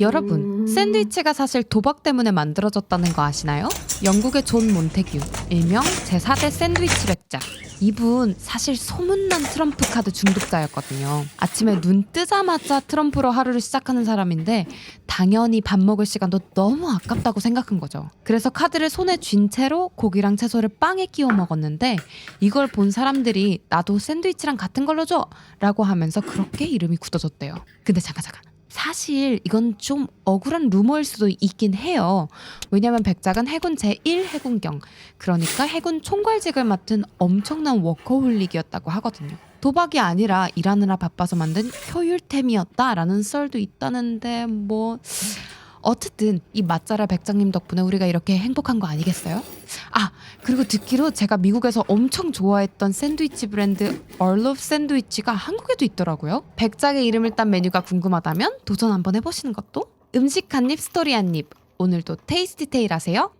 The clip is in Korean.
여러분, 샌드위치가 사실 도박 때문에 만들어졌다는 거 아시나요? 영국의 존 몬테규, 일명 제4대 샌드위치 백작. 이분 사실 소문난 트럼프 카드 중독자였거든요. 아침에 눈 뜨자마자 트럼프로 하루를 시작하는 사람인데 당연히 밥 먹을 시간도 너무 아깝다고 생각한 거죠. 그래서 카드를 손에 쥔 채로 고기랑 채소를 빵에 끼워 먹었는데 이걸 본 사람들이 나도 샌드위치랑 같은 걸로 줘! 라고 하면서 그렇게 이름이 굳어졌대요. 근데 잠깐 잠깐. 사실 이건 좀 억울한 루머일 수도 있긴 해요. 왜냐면 백작은 해군 제1 해군경, 그러니까 해군 총괄직을 맡은 엄청난 워커홀릭이었다고 하거든요. 도박이 아니라 일하느라 바빠서 만든 효율템이었다라는 썰도 있다는데 뭐 어쨌든 이 맛잘알 백장님 덕분에 우리가 이렇게 행복한 거 아니겠어요? 아 그리고 듣기로 제가 미국에서 엄청 좋아했던 샌드위치 브랜드 얼로브 샌드위치가 한국에도 있더라고요. 백작의 이름을 딴 메뉴가 궁금하다면 도전 한번 해보시는 것도 음식 한 입 스토리 한 입 오늘도 테이스티 테일 하세요.